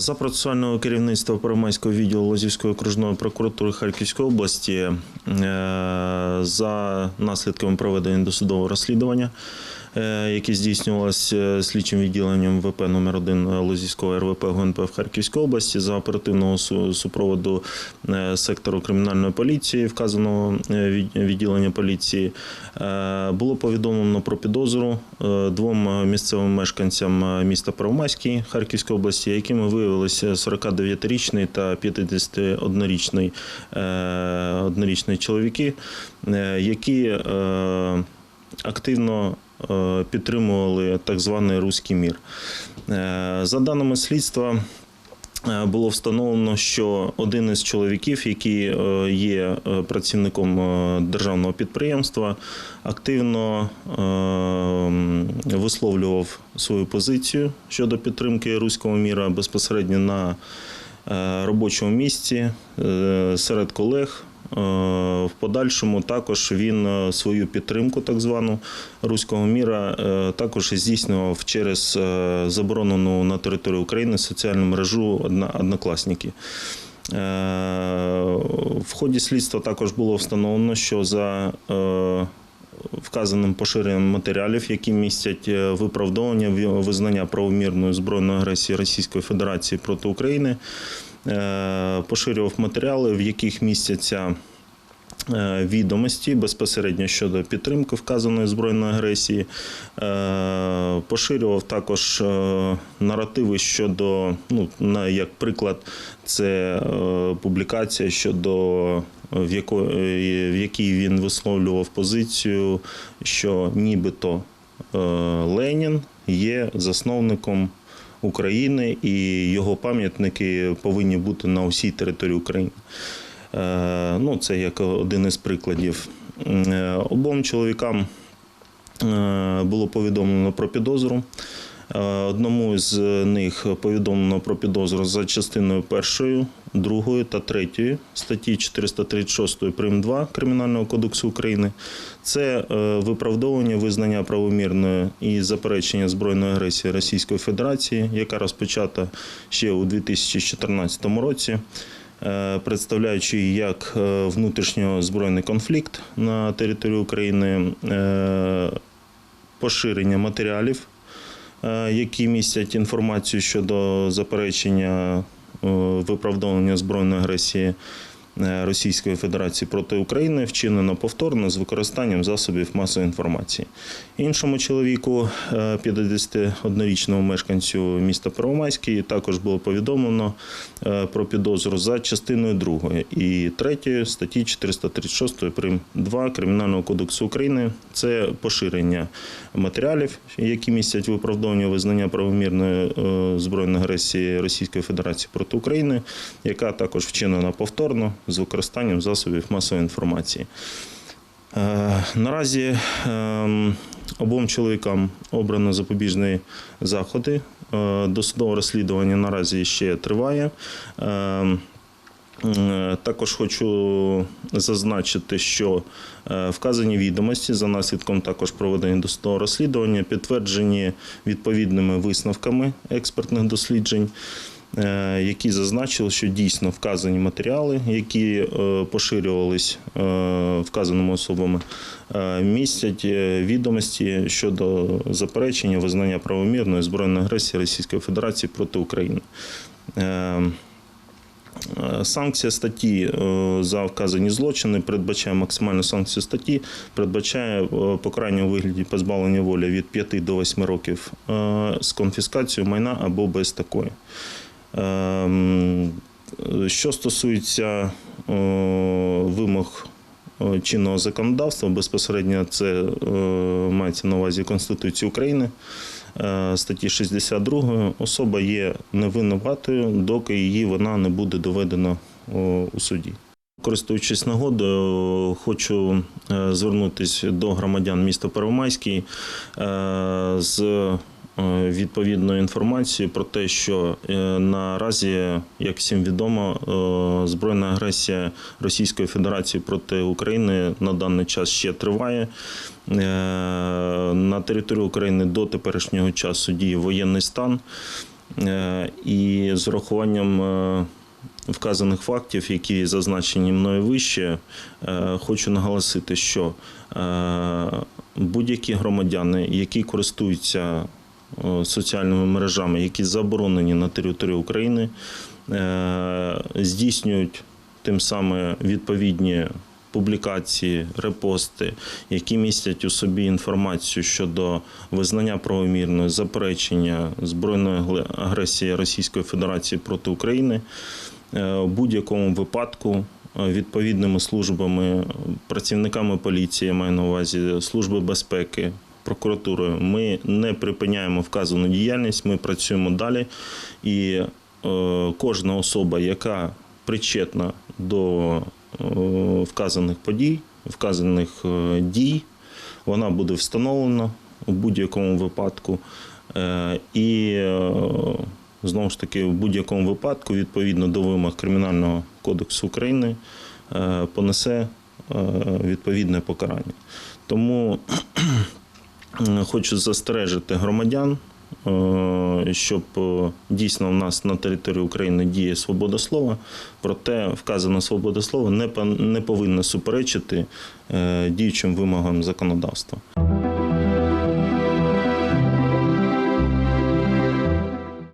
За процесуального керівництва Первомайського відділу Лозівської окружної прокуратури Харківської області е, за наслідками проведення досудового розслідування, е, яке здійснювалося слідчим відділенням ВП номер 1 Лозівського РВП ГУНП в Харківській області за оперативного су- супроводу е, сектору кримінальної поліції, вказаного е, від- відділення поліції, е, було повідомлено про підозру е, двом місцевим мешканцям е, міста Первомайський Харківської області, якими виявилися 49-річний та 51-річний е, однорічний чоловіки, е, які е, активно е, підтримували так званий руський мір. Е, За даними слідства, е, було встановлено, що один із чоловіків, який є працівником державного підприємства, активно висловлював свою позицію щодо підтримки руського міра безпосередньо на робочому місці серед колег. Е, В подальшому також він е, свою підтримку, так звану руського міра, е, також здійснював через заборонену на території України соціальну мережу однокласники. В ході слідства також було встановлено, що за вказаним поширенням матеріалів, які містять виправдовання виправдовування визнання правомірної збройної агресії Російської Федерації проти України, е, поширював матеріали, в яких містяться е, відомості безпосередньо щодо підтримки вказаної збройної агресії, Е, поширював також е, наративи щодо, ну, як приклад, це е, публікація щодо е, в, яко, е, в якій він висловлював позицію, що нібито е, Ленін є засновником України і його пам'ятники повинні бути на усій території України. Е, Ну, це як один із прикладів. Е, Обом чоловікам е, було повідомлено про підозру. Одному з них повідомлено про підозру за частиною першої, другої та третьої статті 436 прим. 2 Кримінального кодексу України. Це виправдовування визнання правомірної і заперечення збройної агресії Російської Федерації, яка розпочата ще у 2014 році. Е, Представляючи як внутрішньозбройний конфлікт на території України, е, поширення матеріалів, е, які містять інформацію щодо заперечення е, виправдовування збройної агресії е, Російської Федерації проти України, вчинено повторно з використанням засобів масової інформації. Іншому чоловіку, е, 51-річному мешканцю міста Первомайський, також було повідомлено е, про підозру за частиною 2 і 3 статті 436 прим. 2 Кримінального кодексу України. Це поширення матеріалів, які містять виправдовування визнання правомірної е, збройної агресії Російської Федерації проти України, яка також вчинена повторно з використанням засобів масової інформації. Е, Наразі ем, обом чоловікам обрано запобіжні заходи. Е, Досудове розслідування наразі ще триває. Ем, Е, Також хочу зазначити, що вказані відомості за наслідком також проведення досудового розслідування підтверджені відповідними висновками експертних досліджень, які зазначили, що дійсно вказані матеріали, які е, поширювались е, вказаними особами, е, містять е, відомості щодо заперечення визнання правомірної збройної агресії Російської Федерації проти України. Е, Е, Санкція статті е, за вказані злочини передбачає максимальну санкцію статті, передбачає е, покарання у вигляді позбавлення волі від 5 до 8 років е, з конфіскацією майна або без такої. Ем, Що стосується е, вимог е, чинного законодавства, безпосередньо це е, мається на увазі Конституції України. Статті 62 особа є невинуватою, доки її вона не буде доведена у суді. Користуючись нагодою, хочу звернутися до громадян міста Первомайський з е, відповідною інформацією про те, що е, наразі, як всім відомо, е, збройна агресія Російської Федерації проти України на даний час ще триває. На території України до теперішнього часу діє воєнний стан. І з урахуванням вказаних фактів, які зазначені мною вище, хочу наголосити, що будь-які громадяни, які користуються соціальними мережами, які заборонені на території України, е, здійснюють тим самим відповідні публікації, репости, які містять у собі інформацію щодо визнання правомірної заперечення збройної агресії Російської Федерації проти України. Е, В будь-якому випадку е, відповідними службами, працівниками поліції, я маю на увазі служби безпеки, прокуратурою, ми не припиняємо вказану діяльність, ми працюємо далі. І е, кожна особа, яка причетна до е, вказаних подій, вказаних е, дій, вона буде встановлена у будь-якому випадку. Е, І е, знову ж таки, в будь-якому випадку, відповідно до вимог Кримінального кодексу України, е, понесе е, відповідне покарання. Тому хочу застережити громадян, е, щоб е, дійсно в нас на території України діє свобода слова, проте вказана свобода слова не повинна суперечити е, діючим вимогам законодавства.